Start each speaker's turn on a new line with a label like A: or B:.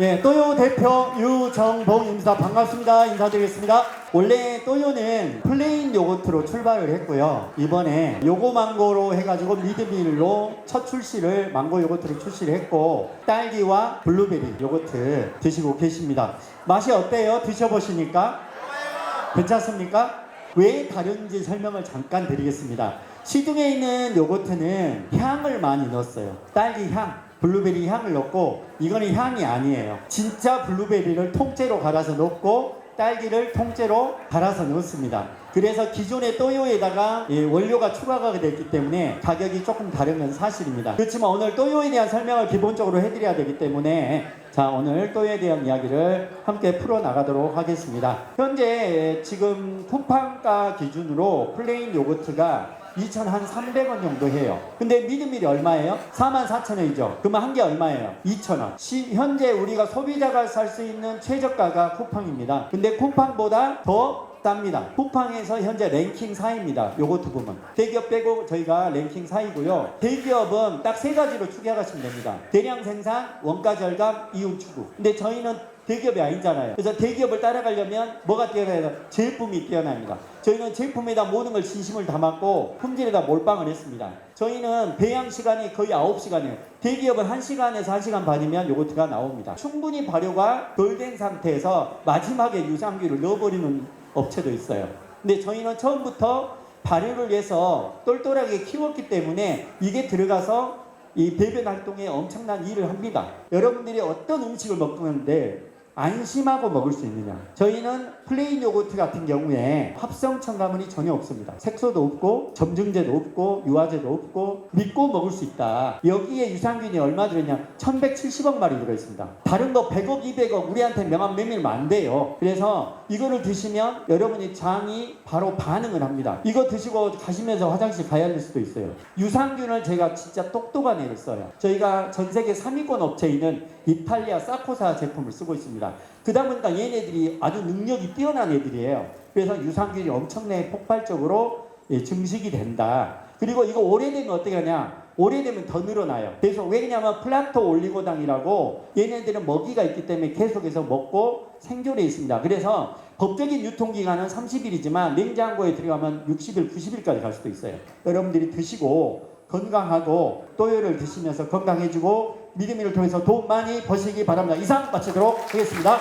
A: 예, 또요 대표 유정봉 입니다. 반갑습니다. 인사드리겠습니다. 원래 또요는 플레인 요거트로 출발을 했고요. 이번에 요거 망고로 해가지고 미드밀로 첫 출시를 망고 요거트를 출시를 했고 딸기와 블루베리 요거트 드시고 계십니다. 맛이 어때요? 드셔보시니까? 괜찮습니까? 왜 다른지 설명을 잠깐 드리겠습니다. 시중에 있는 요거트는 향을 많이 넣었어요. 딸기 향, 블루베리 향을 넣고 이거는 향이 아니에요. 진짜 블루베리를 통째로 갈아서 넣고 딸기를 통째로 갈아서 넣습니다. 그래서 기존의 또요에다가 예, 원료가 추가가 됐기 때문에 가격이 조금 다른 건 사실입니다. 그렇지만 오늘 또요에 대한 설명을 기본적으로 해드려야 되기 때문에 자 오늘 또요에 대한 이야기를 함께 풀어 나가도록 하겠습니다. 현재 지금 쿠팡가 기준으로 플레인 요거트가 2,300원 정도 해요. 근데 미드밀이 얼마예요? 44,000원이죠. 그러면 한 개 얼마예요? 2,000원. 시, 현재 우리가 소비자가 살 수 있는 최저가가 쿠팡입니다. 근데 쿠팡보다 더 쌉니다. 쿠팡에서 현재 랭킹 4위입니다. 요거트 부분. 대기업 빼고 저희가 랭킹 4위고요. 대기업은 딱 세 가지로 추격하시면 됩니다. 대량 생산, 원가 절감, 이윤 추구. 근데 저희는 대기업이 아니잖아요. 그래서 대기업을 따라가려면 뭐가 뛰어나요? 제품이 뛰어납니다. 저희는 제품에다 모든 걸 진심을 담았고 품질에다 몰빵을 했습니다. 저희는 배양 시간이 거의 9시간이에요. 대기업은 1시간에서 1시간 반이면 요거트가 나옵니다. 충분히 발효가 덜 된 상태에서 마지막에 유산균을 넣어버리는 업체도 있어요. 근데 저희는 처음부터 발효를 해서 똘똘하게 키웠기 때문에 이게 들어가서 이 배변 활동에 엄청난 일을 합니다. 여러분들이 어떤 음식을 먹는데 안심하고 먹을 수 있느냐? 저희는 플레인 요거트 같은 경우에 합성 첨가물이 전혀 없습니다. 색소도 없고 점증제도 없고 유화제도 없고 믿고 먹을 수 있다. 여기에 유산균이 얼마 들었냐? 1170억 마리 들어 있습니다. 다른 거 100억, 200억 우리한테 명함 메밀면 안 돼요. 그래서 이거를 드시면 여러분이 장이 바로 반응을 합니다. 이거 드시고 가시면서 화장실 가야 될 수도 있어요. 유산균을 제가 진짜 똑똑한 애를 써요. 저희가 전 세계 3위권 업체인 이탈리아 사코사 제품을 쓰고 있습니다. 그다 보니까 얘네들이 아주 능력이 뛰어난 애들이에요. 그래서 유산균이 엄청나게 폭발적으로 예, 증식이 된다. 그리고 이거 오래되면 어떻게 하냐? 오래되면 더 늘어나요. 그래서 왜냐면 플라토 올리고당이라고 얘네들은 먹이가 있기 때문에 계속해서 먹고 생존해 있습니다. 그래서 법적인 유통기간은 30일이지만 냉장고에 들어가면 60일, 90일까지 갈 수도 있어요. 여러분들이 드시고 건강하고 또요를 드시면서 건강해지고 믿음을 통해서 돈 많이 버시기 바랍니다. 이상 마치도록 하겠습니다.